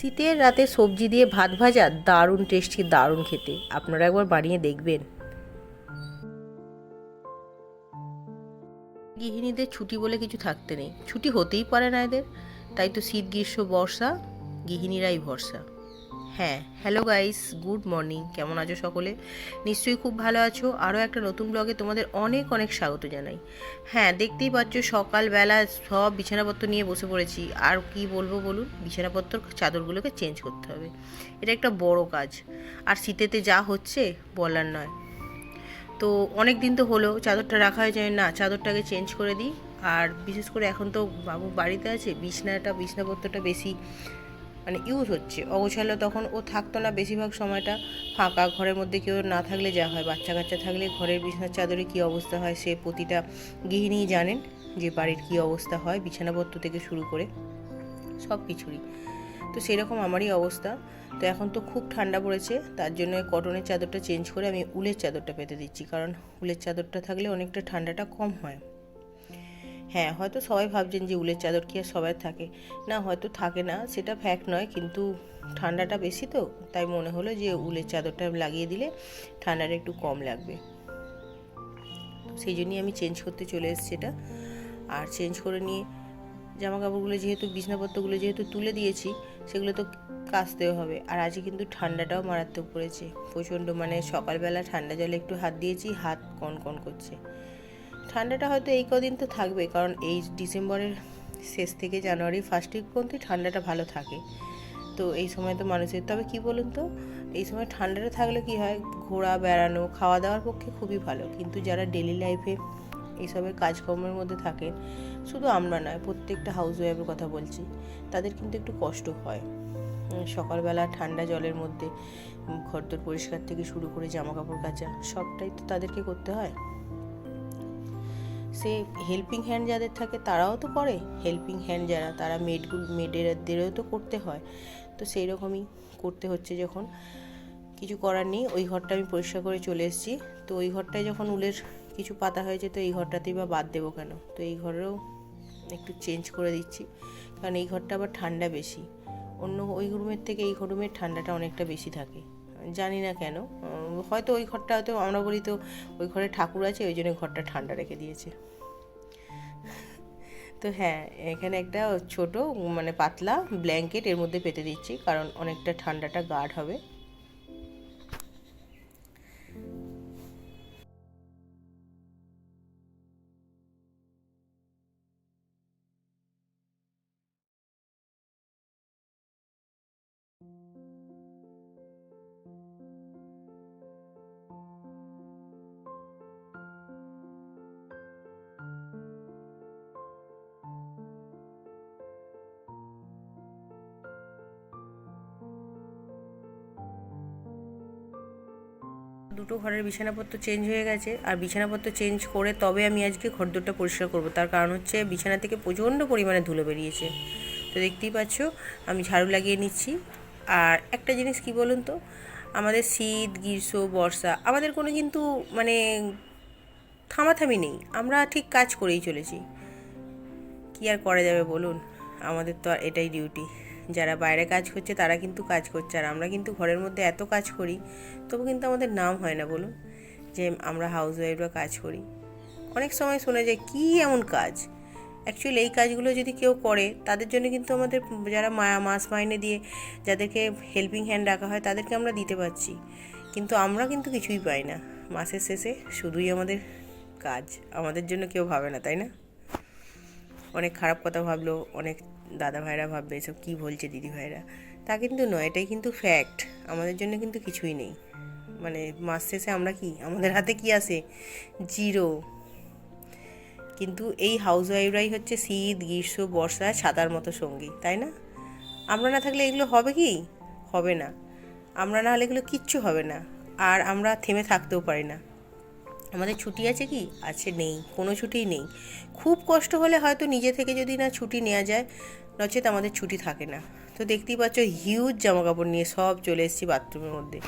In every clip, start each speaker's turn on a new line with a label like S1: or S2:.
S1: শীতের রাতে সবজি দিয়ে ভাত ভাজা, দারুণ টেস্টি দারুণ খেতে। আপনারা একবার বানিয়ে দেখবেন। গৃহিণীদের ছুটি বলে কিছু থাকতে নেই। ছুটি হতেই পারে না এদের। তাই তো শীত, গ্রীষ্ম, বর্ষা, গৃহিণীরাই ভরসা। হ্যাঁ হ্যালো গাইস গুড মর্নিং কেমন আছো সকলে? নিশ্চয়ই খুব ভালো আছো। আরও একটা নতুন ব্লগে তোমাদের অনেক অনেক স্বাগত জানাই। হ্যাঁ দেখতেই পাচ্ছ সকালবেলা সব বিছানাপত্র নিয়ে বসে পড়েছি। আর কি বলব বলুন, বিছানাপত্র চাদরগুলোকে চেঞ্জ করতে হবে। এটা একটা বড় কাজ। আর শীতেতে যা হচ্ছে, বলার নয়। তো অনেক দিন তো হলো, চাদরটা রাখা হয়ে যায় না, চাদরটাকে চেঞ্জ করে দিই। আর বিশেষ করে এখন তো বাবু বাড়িতে আছে, বিছনাটা, বিছনাপত্রটা বেশি মানে ইউজ হচ্ছে। অগোছালো তখন ও থাকতো না বেশিরভাগ সময়টা ফাঁকা। ঘরের মধ্যে কেউ না থাকলে যা হয়। বাচ্চা কাচ্চা থাকলে ঘরের বিছানার চাদরে কী অবস্থা হয় সে প্রতিটা গৃহিণীই জানেন যে বাড়ির কী অবস্থা হয়, বিছানাপত্র থেকে শুরু করে সব কিছুরই। তো সেরকম আমারই অবস্থা। তো এখন তো খুব ঠান্ডা পড়েছে। তার জন্য কটনের চাদরটা চেঞ্জ করে আমি উলের চাদরটা পেতে দিচ্ছি। কারণ উলের চাদরটা থাকলে অনেকটা ঠান্ডাটা কম হয়। হ্যাঁ হয়তো সবাই ভাবছেন যে উলের চাদর কি আর সবাই থাকে। না, হয়তো থাকে না, সেটা ফ্যাক্ট নয়, কিন্তু ঠান্ডাটা বেশি তো, তাই মনে হলো যে উলের চাদরটা লাগিয়ে দিলে ঠান্ডাটা একটু কম লাগবে। সেই জন্যই আমি চেঞ্জ করতে চলে এসেছি এটা। আর চেঞ্জ করে নিয়ে জামা কাপড়গুলো যেহেতু, বিছনাপত্রগুলো যেহেতু তুলে দিয়েছি, সেগুলো তো কাচতেও হবে। আর আজকে কিন্তু ঠান্ডাটাও মারাত্মক পড়েছে। প্রচণ্ড মানে সকালবেলা ঠান্ডা জলে একটু হাত দিয়েছি, হাত কন কন করছে। ঠান্ডাটা হয়তো এই কদিন তো থাকবে কারণ এই ডিসেম্বরের শেষ থেকে জানুয়ারি ফার্স্ট উইক পর্যন্ত ঠান্ডাটা ভালো থাকে। তো এই সময় তো মানুষের, তবে কি বলুন তো, এই সময় ঠান্ডাটা থাকলে কি হয়, ঘোরা, বেড়ানো খাওয়া দাওয়ার পক্ষে খুবই ভালো। কিন্তু যারা ডেলি লাইফে এইসবের কাজকর্মের মধ্যে থাকেন, শুধু আমরা নয়, প্রত্যেকটা হাউস ওয়াইফের কথা বলছি, তাদের কিন্তু একটু কষ্ট হয়। সকালবেলা ঠান্ডা জলের মধ্যে ঘরদোর পরিষ্কার থেকে শুরু করে জামা কাপড় কাচা, সবটাই তো তাদেরকে করতে হয়। সে হেল্পিং হ্যান্ড যাদের থাকে তারাও তো করে। হেল্পিং হ্যান্ড যারা, তারা মেডগুলো মেডেরদেরও তো করতে হয়। তো সেই রকমই করতে হচ্ছে যখন। কিছু করার নেই, ওই ঘরটা আমি পরিষ্কার করে চলে এসেছি। তো ওই ঘরটায় যখন উলের কিছু পাতা হয়েছে, তো এই ঘরটাতেই বা বাদ দেবো কেন? তো এই ঘরেও একটু চেঞ্জ করে দিচ্ছি। কারণ এই ঘরটা আবার ঠান্ডা বেশি। অন্য ওই রুমের থেকে এই রুমের ঠান্ডাটা অনেকটা বেশি থাকে। জানি না কেন হয়তো ওই ঘরটা হয়তো আমরা বলি তো ওই ঘরে ঠাকুর আছে, ওই জন্য ঘরটা ঠান্ডা রেখে দিয়েছে। তো হ্যাঁ এখানে একটা ছোট মানে পাতলা ব্ল্যাঙ্কেট এর মধ্যে পেতে দিচ্ছি, কারণ অনেকটা ঠান্ডাটা গার্ড হবে। দুটো ঘরের বিছানাপত্র চেঞ্জ হয়ে গেছে। আর বিছানাপত্র চেঞ্জ করে তবে আমি আজকে ঘরদোরটা পরিষ্কার করব। তার কারণ হচ্ছে বিছানা থেকে প্রচণ্ড পরিমাণে ধুলো বেরিয়েছে। তো দেখতেই পাচ্ছ, আমি ঝাড়ু লাগিয়ে নিচ্ছি। আর একটা জিনিস কি বলুন তো? আমাদের শীত, গ্রীষ্ম, বর্ষা, আমাদের কোনো কিন্তু মানে থামাথামি নেই। আমরা ঠিক কাজ করেই চলেছি। কি আর করা যাবে বলুন? আমাদের তো আর এটাই ডিউটি যারা বাইরে কাজ করছে তারা কিন্তু কাজ করছে। আর আমরা কিন্তু ঘরের মধ্যে এত কাজ করি, তবু কিন্তু আমাদের নাম হয় না বলুন, যে আমরা হাউস ওয়াইফরা কাজ করি। অনেক সময় শোনা যায়, কী এমন কাজ? অ্যাকচুয়ালি এই কাজগুলো যদি কেউ করে, তাদের জন্য কিন্তু আমাদের যারা মাস মাইনে দিয়ে যাদেরকে হেল্পিং হ্যান্ড রাখা হয়, তাদেরকে আমরা দিতে পারছি। কিন্তু আমরা কিন্তু কিছুই পাই না। মাসের শেষে শুধুই আমাদের কাজ। আমাদের জন্য কেউ ভাবে না, তাই না? অনেক খারাপ কথা ভাবলো, অনেক দাদা ভাইরা ভাববে, এসব কী বলছে দিদি ভাইরা তা কিন্তু নয়, এটাই কিন্তু ফ্যাক্ট আমাদের জন্য কিন্তু কিছুই নেই। মানে মাস শেষে আমরা কি? আমাদের হাতে কি আসে জিরো। কিন্তু এই হাউস ওয়াইফরাই হচ্ছে শীত, গ্রীষ্ম, বর্ষা, ছাতার মতো সঙ্গী, তাই না? আমরা না থাকলে এগুলো হবে কি? হবে না। আমরা না হলে এগুলো কিচ্ছু হবে না। আর আমরা থেমে থাকতেও পারি না। আমাদের ছুটি আছে কি? আছে, নেই। কোনো ছুটিই নেই। খুব কষ্ট হলে হয়তো নিজে থেকে যদি না ছুটি নেওয়া যায় নচেত আমাদের ছুটি থাকে না। তো দেখতেই পাচ্ছ হিউজ জামা কাপড় নিয়ে সব চলে এসেছি বাথরুমের মধ্যে।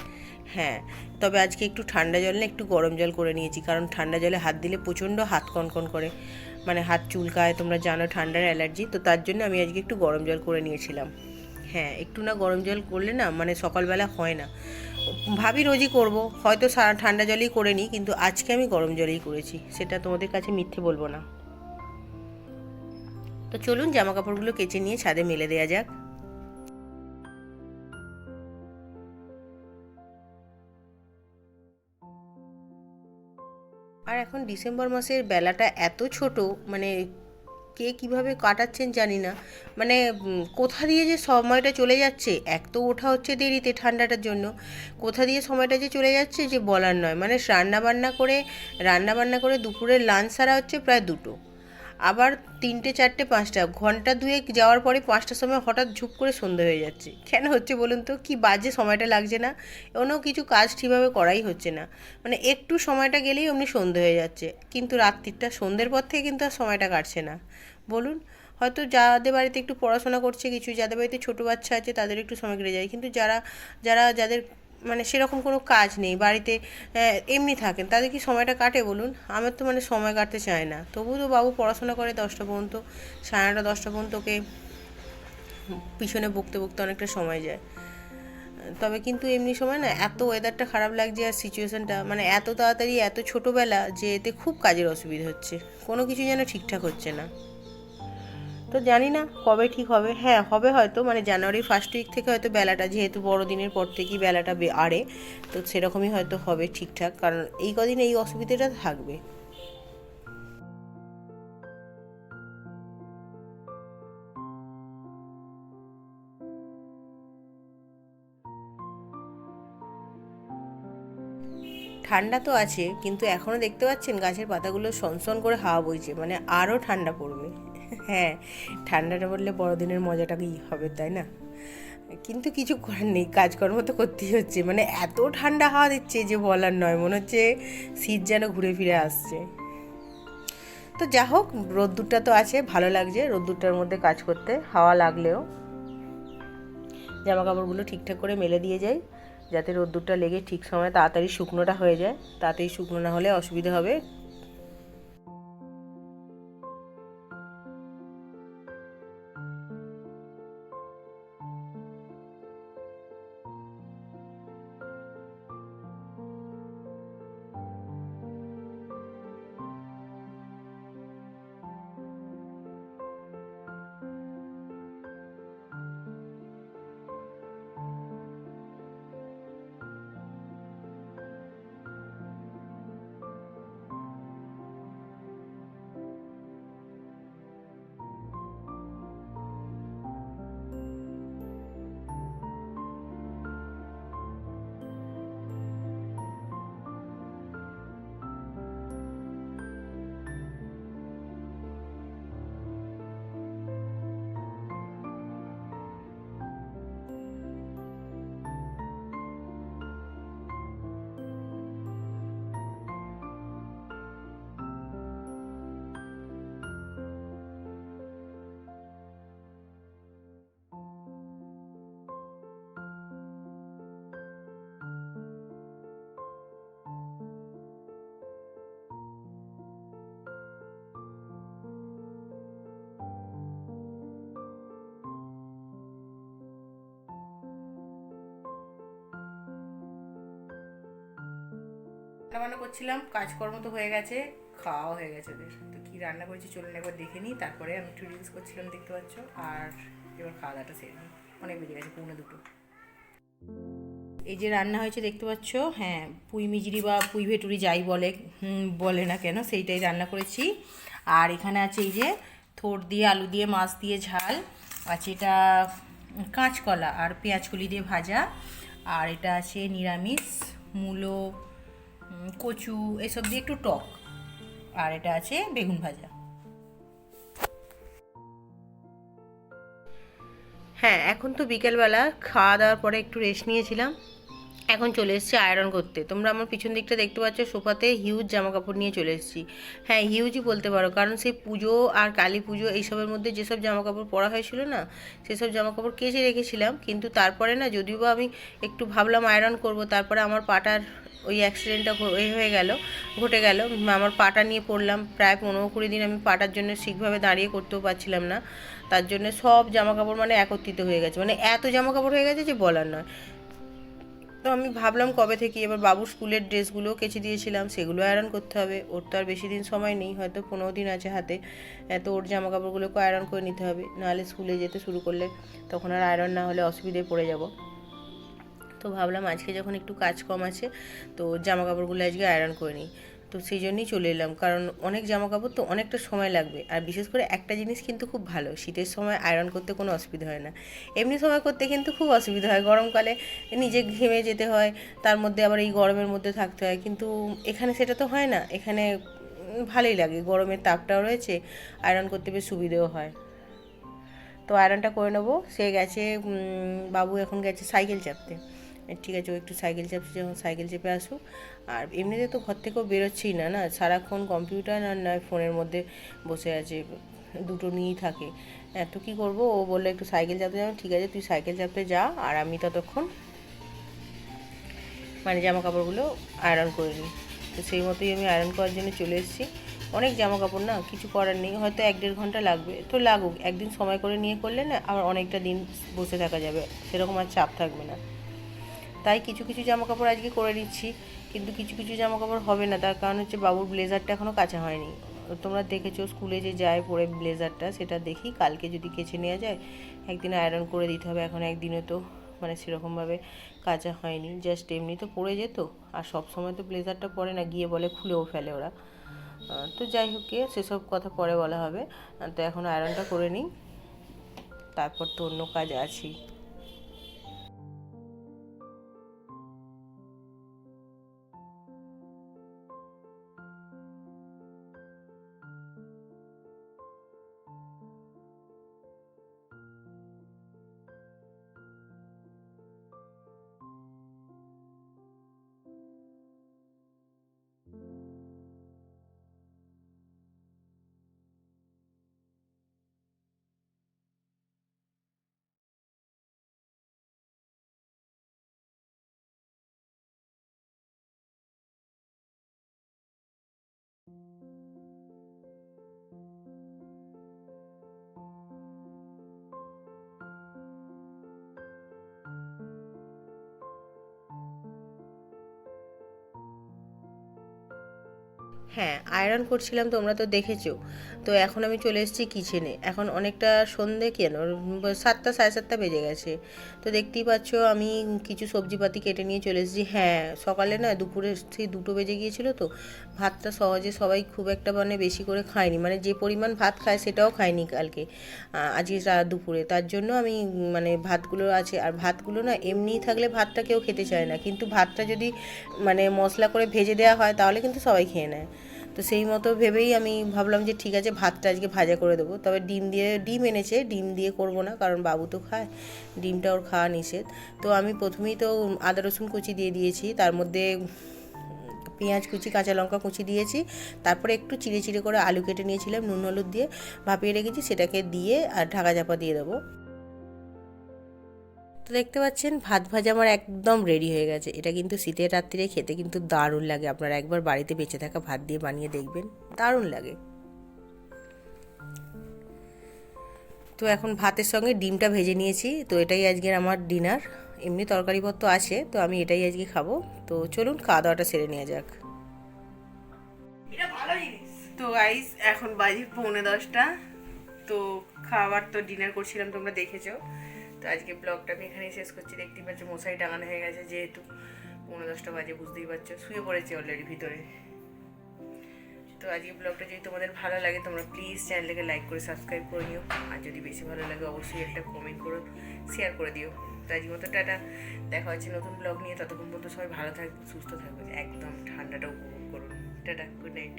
S1: হ্যাঁ তবে আজকে একটু ঠান্ডা জল না, একটু গরম জল করে নিয়েছি, কারণ ঠান্ডা জলে হাত দিলে প্রচণ্ড হাত কনকন করে। মানে হাত চুলকায়, তোমরা জানো ঠান্ডার অ্যালার্জি, তো তার জন্য আমি আজকে একটু গরম জল করে নিয়েছিলাম। হ্যাঁ একটু না গরম জল করলে না মানে সকালবেলা হয় না। ভাবি রোজই করব, হয়তো সারা ঠান্ডা জলই করে নিই, কিন্তু আজকে আমি গরম জলেই করেছি, সেটা তোমাদের কাছে মিথ্যে বলব না। তো চলুন জামা কাপড়গুলো কেচে নিয়ে ছাদে মেলে দেওয়া যাক। আর এখন ডিসেম্বর মাসের বেলাটা এত ছোট মানে কে কীভাবে কাটাচ্ছেন জানি না। মানে কোথা দিয়ে যে সময়টা চলে যাচ্ছে, এক তো ওঠা হচ্ছে দেরিতে ঠান্ডাটার জন্য। কোথা দিয়ে সময়টা যে চলে যাচ্ছে যে বলার নয়। মানে রান্না বান্না করে রান্না বান্না করে দুপুরের লাঞ্চ সারা হচ্ছে প্রায় দুটো। আবার তিনটে, চারটে, পাঁচটা, ঘণ্টা দুয়েক যাওয়ার পরে পাঁচটার সময় হঠাৎ ঝুপ করে সন্ধে হয়ে যাচ্ছে। কেন হচ্ছে বলুন তো? কি বাজে সময়টা লাগছে না? অন্য কিছু কাজ ঠিকভাবে করাই হচ্ছে না। মানে একটু সময়টা গেলেই অমনি সন্ধে হয়ে যাচ্ছে। কিন্তু রাত্রিটা, সন্ধ্যের পর থেকে কিন্তু আর সময়টা কাটছে না। বলুন, হয়তো যাদের বাড়িতে একটু পড়াশোনা করছে, কিছু যাদের বাড়িতে ছোটো বাচ্চা আছে, তাদের একটু সময় কেটে যায়। কিন্তু যারা যারা, যাদের মানে সেরকম কোনো কাজ নেই, বাড়িতে এমনি থাকেন। তাদের কি সময়টা কাটে বলুন? আমার তো মানে সময় কাটতে চায় না। তবুও তো বাবু পড়াশোনা করে দশটা পর্যন্ত, সাড়ে নটা দশটা পর্যন্ত ওকে পিছনে বকতে বকতে অনেকটা সময় যায়। তবে কিন্তু এমনি সময় না, এত ওয়েদারটা খারাপ লাগছে আর সিচুয়েশানটা মানে এত তাড়াতাড়ি, এত ছোটোবেলা যে এতে খুব কাজের অসুবিধা হচ্ছে। কোনো কিছু যেন ঠিকঠাক হচ্ছে না। তো জানি না কবে ঠিক হবে। হ্যাঁ হবে হয়তো মানে জানুয়ারি ফার্স্ট উইক থেকে হয়তো বেলাটা, যেহেতু বড়দিনের পর থেকেই বেলাটা আড়ে, তো সেরকমই হয়তো হবে ঠিকঠাক, কারণ এই কদিন এই অসুবিধাটা থাকবে। ঠান্ডা তো আছে, কিন্তু এখনও দেখতে পাচ্ছেন গাছের পাতাগুলো সনসন করে হাওয়া বইছে মানে আরও ঠান্ডা পড়বে। হ্যাঁ ঠান্ডাটা পড়লে বড়দিনের মজাটা কি হবে, তাই না? কিন্তু কিছু করার নেই, কাজকর্ম তো করতেই হচ্ছে। মানে এত ঠান্ডা হাওয়া দিচ্ছে যে বলার নয়, মনে হচ্ছে শীত যেন ঘুরে ফিরে আসছে। তো যা হোক, রোদ্দুরটা তো আছে, ভালো লাগছে রোদ্দুরটার মধ্যে কাজ করতে, হাওয়া লাগলেও। জামা কাপড়গুলো ঠিকঠাক করে মেলে দিয়ে যাই, যাতে রোদ্দুরটা লেগে ঠিক সময় তাড়াতাড়ি শুকনোটা হয়ে যায়। তাড়াতাড়ি শুকনো না হলে অসুবিধা হবে। রান্না করছিলাম, কাজকর্ম তো হয়ে গেছে, খাওয়াও হয়ে গেছে ওদের তো কী রান্না করেছি চলুন একবার দেখে নিই, তারপরে আমি একটু রিলস করছিলাম, দেখতে পাচ্ছ, আর এবার খাওয়া দাওয়াটা সেরে নিই। অনেক বেজে গেছে, পৌনে দুটো। এই যে রান্না হয়েছে, দেখতে পাচ্ছ হ্যাঁ পুঁই মিজরি বা পুঁই ভেটুরি যাই বলে বলে না কেন, সেইটাই রান্না করেছি। আর এখানে আছে এই যে থোড় দিয়ে, আলু দিয়ে, মাছ দিয়ে ঝাল আছে এটা কাঁচকলা আর পেঁয়াজকলি দিয়ে ভাজা, আর এটা আছে নিরামিষ, মূলো কচু, এসব দিয়ে একটু টক। আর এটা আছে বেগুন ভাজা। হ্যাঁ এখন তো বিকেলবেলা, খাওয়া দাওয়ার পরে একটু রেস্ট নিয়েছিলাম। এখন চলে এসেছি আয়রন করতে। তোমরা আমার পিছন দিকটা দেখতে পাচ্ছ, সোফাতে হিউজ জামা কাপড় নিয়ে চলে এসেছি। হ্যাঁ হিউজই বলতে পারো, কারণ সেই পুজো আর কালী পুজো এইসবের মধ্যে যেসব জামা কাপড় পরা হয়েছিল না, সেসব জামা কাপড় কেচে রেখেছিলাম। কিন্তু তারপরে না, যদিও বা আমি একটু ভাবলাম আয়রন করব, তারপরে আমার পাটার ওই অ্যাক্সিডেন্টটা হয়ে গেল, ঘটে গেল। আমার পাটা নিয়ে পড়লাম, প্রায় পনেরো কুড়ি দিন আমি পাটার জন্য ঠিকভাবে দাঁড়িয়ে করতেও পারছিলাম না। তার জন্য সব জামা কাপড় মানে একত্রিত হয়ে গেছে। মানে এত জামা কাপড় হয়ে গেছে যে বলার নয়। তো আমি ভাবলাম কবে থেকে এবার বাবুর স্কুলের ড্রেসগুলো কেচে দিয়েছিলাম, সেগুলো আয়রন করতে হবে। ওর তো আর বেশি দিন সময় নেই, হয়তো পনেরো দিন আছে হাতে। তো ওর জামা কাপড়গুলোকে আয়রন করে নিতে হবে। নাহলে স্কুলে যেতে শুরু করলে তখন আর আয়রন না হলে অসুবিধায় পড়ে যাব। তো ভাবলাম আজকে যখন একটু কাজ কম আছে, তো জামা কাপড়গুলো আজকে আয়রন করে নিই। তো সেই জন্যই চলে এলাম, কারণ অনেক জামা কাপড় তো অনেকটা সময় লাগবে। আর বিশেষ করে একটা জিনিস কিন্তু খুব ভালো, শীতের সময় আয়রন করতে কোনো অসুবিধা হয় না। এমনি সময় করতে কিন্তু খুব অসুবিধা হয়, গরমকালে নিজে ঘেমে যেতে হয়, তার মধ্যে আবার এই গরমের মধ্যে থাকতে হয়। কিন্তু এখানে সেটা তো হয় না, এখানে ভালোই লাগে, গরমের তাপটাও রয়েছে আয়রন করতে বেশ সুবিধেও হয়। তো আয়রনটা করে নেব, সে গেছে বাবু এখন গেছে সাইকেল চাপতে। ঠিক আছে, ও একটু সাইকেল চাপছে যখন সাইকেল চেপে আসুক। আর এমনিতে তো ঘর থেকেও বেরোচ্ছেই না না? সারাক্ষণ কম্পিউটার আর নয়, ফোনের মধ্যে বসে আছে, দুটো নিয়েই থাকে। হ্যাঁ তো কী করব? ও বলল একটু সাইকেল চাপতে যাব। ঠিক আছে, তুই সাইকেল চাপতে যা, আর আমি ততক্ষণ মানে জামা কাপড়গুলো আয়রন করে নিই। তো সেই মতোই আমি আয়রন করার জন্য চলে এসেছি। অনেক জামা কাপড় না, কিছু করার নেই। হয়তো এক দেড় ঘণ্টা লাগবে। তো লাগুক, একদিন সময় করে নিয়ে করলে না আবার অনেকটা দিন বসে থাকা যাবে। সেরকম আর চাপ থাকবে না। তাই কিছু কিছু জামা কাপড় আজকে করে নিচ্ছি কিন্তু কিছু কিছু জামা কাপড় হবে না। তার কারণ হচ্ছে বাবুর ব্লেজারটা এখনও কাঁচা হয়নি। তোমরা দেখেছ স্কুলে যে যায় পরে ব্লেজারটা, সেটা দেখি। কালকে যদি কেচে নেওয়া যায়, একদিন আয়রন করে দিতে হবে। এখন একদিনে তো মানে সেরকমভাবে কাঁচা হয়নি। জাস্ট এমনি তো পরে যেত। আর সব সময় তো ব্লেজারটা পরে না, গিয়ে বলে খুলেও ফেলে ওরা। তো যাই হোক কে সেসব কথা পরে বলা হবে। তো এখন আয়রনটা করে নিই। তারপর তো অন্য কাজ আছেই। হ্যাঁ আয়রন করছিলাম, তোমরা তো দেখেছ। তো এখন আমি চলে এসেছি কিচেনে এখন অনেকটা সন্ধে কেন? সাতটা, সাড়ে সাতটা বেজে গেছে। তো দেখতেই পাচ্ছ, আমি কিছু সবজিপাতি কেটে নিয়ে চলে এসেছি। হ্যাঁ সকালে না দুপুরে সেই দুটো বেজে গিয়েছিল তো। ভাতটা সহজে সবাই খুব একটা মানে বেশি করে খায়নি। মানে যে পরিমাণ ভাত খায়, সেটাও খায়নি কালকে আজকে দুপুরে। তার জন্য আমি মানে ভাতগুলো আছে, আর ভাতগুলো না এমনিই থাকলে ভাতটা কেউ খেতে চায় না। কিন্তু ভাতটা যদি মানে মশলা করে ভেজে দেওয়া হয়, তাহলে কিন্তু সবাই খেয়ে নেয়। তো সেই মতো ভেবেই আমি ভাবলাম যে ঠিক আছে, ভাতটা আজকে ভাজা করে দেবো। তবে ডিম দিয়ে, ডিম এনেছে, ডিম দিয়ে করব না, কারণ বাবু তো খায়, ডিমটা ওর খাওয়া নিষেধ। তো আমি প্রথমেই তো আদা, রসুন কুচি দিয়ে দিয়েছি, তার মধ্যে পেঁয়াজ কুচি, কাঁচা লঙ্কা কুচি দিয়েছি, তারপরে একটু চিড়ে চিড়ে করে আলু কেটে নিয়েছিলাম, নুন হলুদ দিয়ে ভাপিয়ে রেখেছি, সেটাকে দিয়ে আর ঢাকা চাপা দিয়ে দেবো। দেখতে পাচ্ছেন, ভাত ভাজা আমার একদম রেডি হয়ে গেছে। এটা কিন্তু শীতের রাত্রিরে খেতে কিন্তু দারুণ লাগে। আপনারা একবার বাড়িতে বেঁচে থাকা ভাত দিয়ে বানিয়ে দেখবেন, দারুণ লাগে। তো এখন ভাতের সঙ্গে ডিমটা ভেজে নিয়েছি। তো এটাই আজকের আমার ডিনার এমনি তরকারিপত্র আছে, তো আমি এটাই আজকে খাব। তো চলুন খাওয়া দাওয়াটা সেরে নেওয়া যাক। তো গাইস এখন বাজে পৌনে দশটা। তো খাবার তো ডিনার করছিলাম, তোমরা দেখেছ। তো আজকে ব্লগটা আমি এখানেই শেষ করছি। দেখতেই পাচ্ছ মশাই টাঙানো হয়ে গেছে যেহেতু পনেরো দশটা বাজে, বুঝতেই পারছ। শুয়ে পড়েছে অলরেডি ভিতরে। তো আজকে ব্লগটা যদি তোমাদের ভালো লাগে, তোমরা প্লিজ চ্যানেলটাকে লাইক করে সাবস্ক্রাইব করে নিও। আর যদি বেশি ভালো লাগে, অবশ্যই একটা কমেন্ট করো শেয়ার করে দিও। তো আজকে মতো টাটা। দেখা হচ্ছে নতুন ব্লগ নিয়ে। ততক্ষণ পর্যন্ত সবাই ভালো থাকবে, সুস্থ থাকবে। একদম ঠান্ডাটা উপভোগ করুন টাটা গুড নাইট